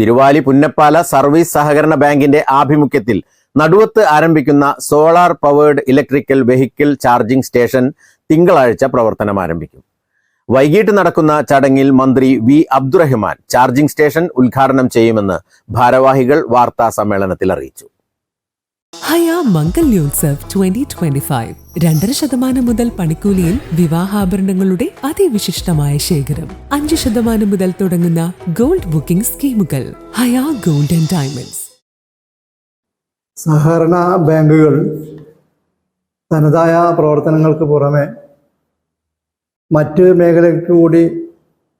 Thiruvali Punnappala service സഹകരണ ബാങ്കിന്റെ ആഭിമുഖ്യത്തിൽ നടുവത്ത് ആരംഭിക്കുന്ന solar powered electrical vehicle charging station തിങ്കളാഴ്ച പ്രവർത്തനം ആരംഭിക്കും. വൈകിട്ട് നടക്കുന്ന ചടങ്ങിൽ മന്ത്രി വി അബ്ദുറഹ്മാൻ ചാർജിംഗ് സ്റ്റേഷൻ ഉദ്ഘാടനം ചെയ്യുമെന്ന് ഭാരവാഹികൾ വാർത്താ സമ്മേളനത്തിൽ അറിയിച്ചു. Haya Mangalyotsav twenty twenty five രണ്ടര ശതമാനം മുതൽ പണിക്കൂലിയിൽ വിവാഹാഭരണങ്ങളുടെ അതിവിശിഷ്ടമായ ശേഖരം. അഞ്ച് ശതമാനം മുതൽ തുടങ്ങുന്ന ഗോൾഡ് ബുക്കിംഗ് സ്കീമുകൾ. Haya gold and diamonds. സഹകരണ ബാങ്കുകൾ തനതായ പ്രവർത്തനങ്ങൾക്ക് പുറമെ മറ്റ് മേഖലയ്ക്ക് കൂടി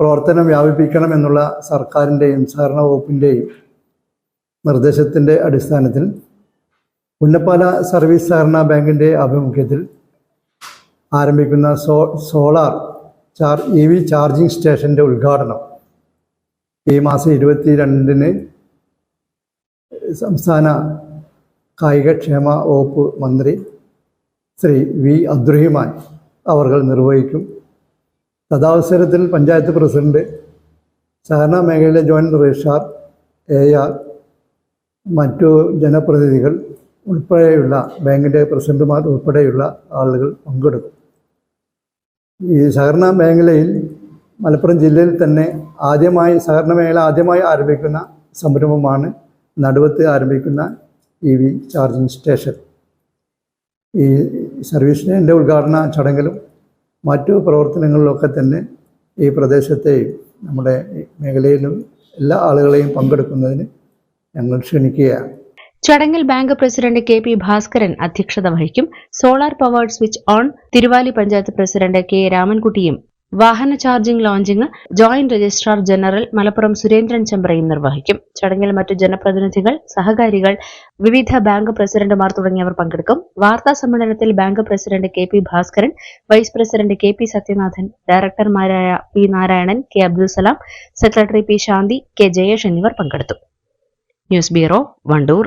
പ്രവർത്തനം വ്യാപിപ്പിക്കണം എന്നുള്ള സർക്കാരിന്റെയും സഹകരണ വകുപ്പിന്റെയും നിർദ്ദേശത്തിന്റെ അടിസ്ഥാനത്തിൽ പുന്നപ്പാല സർവീസ് സഹകരണ ബാങ്കിന്റെ ആഭിമുഖ്യത്തിൽ ആരംഭിക്കുന്ന സോ സോളാർ ചാർ ഇ വി ചാർജിംഗ് സ്റ്റേഷന്റെ ഉദ്ഘാടനം ഈ മാസം ഇരുപത്തി രണ്ടിന് സംസ്ഥാന കായികക്ഷേമ വകുപ്പ് മന്ത്രി ശ്രീ വി അബ്ദുറഹിമാൻ അവർ നിർവഹിക്കും. തഥാവസരത്തിൽ പഞ്ചായത്ത് പ്രസിഡന്റ് സഹകരണ മേഖലയിലെ ജോയിന്റ് രജിസ്ട്രാർ എ ആർ മറ്റു ജനപ്രതിനിധികൾ ഉൾപ്പെടെയുള്ള ബാങ്കിന്റെ പ്രസിഡന്റുമാർ ഉൾപ്പെടെയുള്ള ആളുകൾ പങ്കെടുക്കും. ഈ സഹകരണ മേഖലയിൽ മലപ്പുറം ജില്ലയിൽ തന്നെ ആദ്യമായി സഹകരണ മേഖല ആദ്യമായി ആരംഭിക്കുന്ന സംരംഭമാണ് നടുവത്ത് ആരംഭിക്കുന്ന ഇ വി ചാർജിങ് സ്റ്റേഷൻ. ഈ സർവീസിന്റെ ഉദ്ഘാടന ചടങ്ങിലും മറ്റു പ്രവർത്തനങ്ങളിലൊക്കെ തന്നെ ഈ പ്രദേശത്തെയും നമ്മുടെ മേഖലയിലും എല്ലാ ആളുകളെയും പങ്കെടുക്കുന്നതിന് ഞങ്ങൾ ക്ഷണിക്കുകയാണ്. ചടങ്ങിൽ bank president K P Bhaskaran അധ്യക്ഷത വഹിക്കും. Solar powered switch on. Thiruvali panchayat president K രാമൻകുട്ടിയും വാഹന charging launching joint registrar general Malappuram Surendran ചെമ്പ്രയും നിർവഹിക്കും. ചടങ്ങിൽ മറ്റു ജനപ്രതിനിധികൾ സഹകാരികൾ വിവിധ ബാങ്ക് പ്രസിഡന്റുമാർ തുടങ്ങിയവർ പങ്കെടുക്കും. വാർത്താ സമ്മേളനത്തിൽ bank president K P Bhaskaran vice president K P Sathyanathan ഡയറക്ടർമാരായ P Narayanan K Abdul Salam secretary P Shanthi K Jayesh എന്നിവർ പങ്കെടുത്തു. News bureau Wandoor.